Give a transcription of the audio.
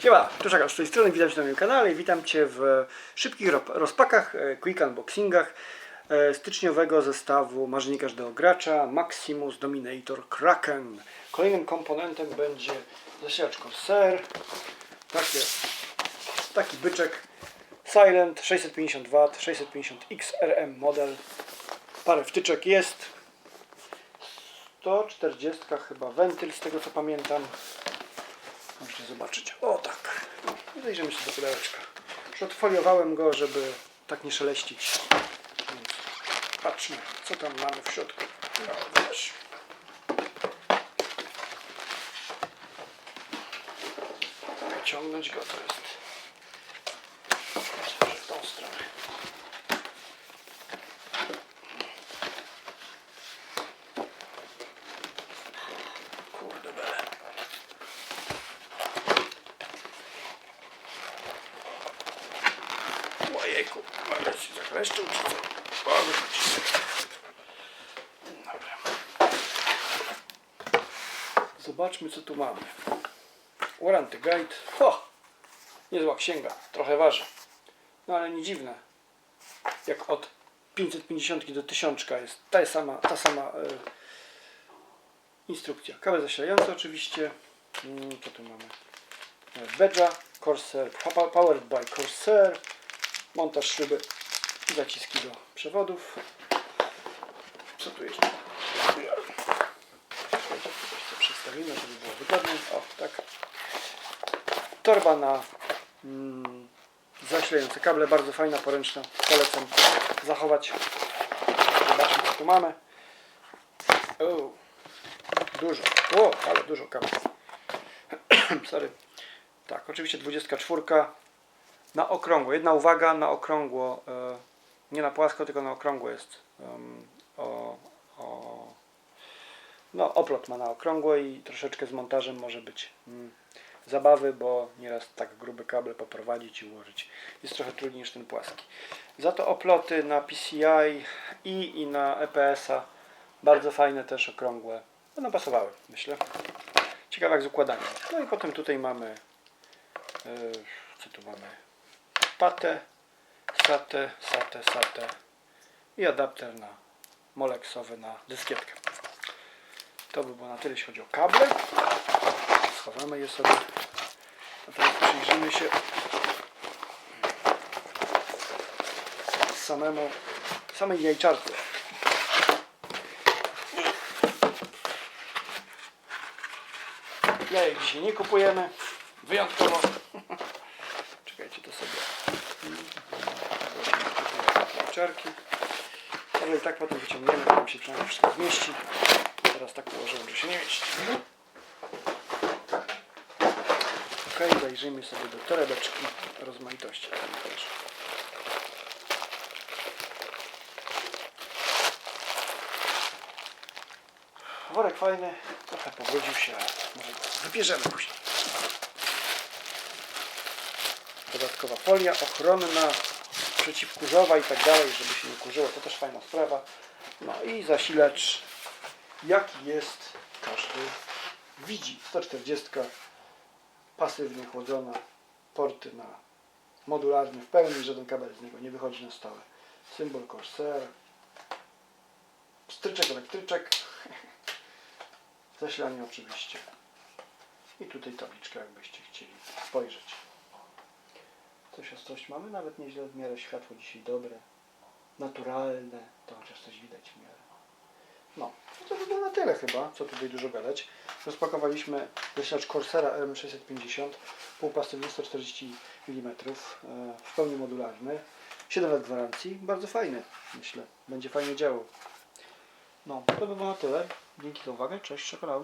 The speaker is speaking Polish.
Siema, Tuszaka z tej strony, witam Cię na moim kanale witam Cię w szybkich ro- rozpakach, e, quick unboxingach e, styczniowego zestawu marzenie każdego gracza Maximus Dominator Kraken. Kolejnym komponentem będzie zasilacz Corsair, takie, taki byczek. Silent 650W, 650XRM model, parę wtyczek jest, 140 chyba wentyl z tego co pamiętam. Możecie zobaczyć. O tak. Zajrzymy sobie do pudełeczka. Już go, żeby tak nie szeleścić. Więc patrzmy, co tam mamy w środku. No, wiesz. Wyciągnąć go to jest. Myślę, że w tą stronę. Kurde bele. Ale się czy co? Dobra. Zobaczmy co tu mamy. Warranty Guide. Ho! Niezła księga. Trochę waży. No ale nie dziwne. Jak od 550 do 1000 jest ta sama, ta sama e, instrukcja. Kabel zasilający oczywiście. Mm, Co tu mamy? E, Bedża, Corsair, powered by Corsair montaż i zaciski do przewodów. Co tu jeszcze? Sobie przestawimy, żeby było wygodniej. O, tak. Torba na mm, zasilające kable, bardzo fajna, poręczna. Polecam zachować. Zobaczmy, co tu mamy. O, dużo. O, ale dużo kabli. Sorry. Tak, oczywiście 24 na okrągło. Jedna uwaga, na okrągło, e, nie na płasko, tylko na okrągło jest o, o, no oplot ma na okrągło i troszeczkę z montażem może być mm, zabawy, bo nieraz tak grube kable poprowadzić i ułożyć jest trochę trudniej niż ten płaski. Za to oploty na PCI i, i na EPS-a bardzo fajne też okrągłe. Będą pasowały, myślę. Ciekawe jak z układaniem. No i potem tutaj mamy e, co tu mamy? Patę, satę, satę, satę i adapter na moleksowy na dyskietkę. To by było na tyle, jeśli chodzi o kable. Schowamy je sobie. A teraz przyjrzymy się samemu, samej jajczarce. Jajek dzisiaj nie kupujemy. Wyjątkowo. Czekajcie, to sobie Ale i tak potem wyciągniemy, tam się przynajmniej wszystko zmieści. Teraz tak ułożyłem, że się nie mieści. Ok, zajrzyjmy sobie do torebeczki rozmaitości. Worek fajny, trochę powrócił się, ale może wybierzemy później. Dodatkowa folia ochronna, przeciwkurzowa i tak dalej, żeby się nie kurzyło, to też fajna sprawa. No i zasilacz, jaki jest, każdy widzi. 140, pasywnie chłodzona, porty na modularny w pełni, żaden kabel z niego nie wychodzi na stałe. Symbol Corsair, stryczek, elektryczek, zasilanie oczywiście. I tutaj tabliczka, jakbyście chcieli spojrzeć. Coś ostrość mamy, nawet nieźle w miarę światło dzisiaj dobre, naturalne, to chociaż coś widać w miarę. No, to by było na tyle chyba, co tutaj dużo gadać. Rozpakowaliśmy zasilacz Corsera RM650, półpasywny 140 mm, w pełni modularny, 7 lat gwarancji, bardzo fajny, myślę, będzie fajnie działał. No, to by było na tyle. Dzięki za uwagę, cześć, czekolad.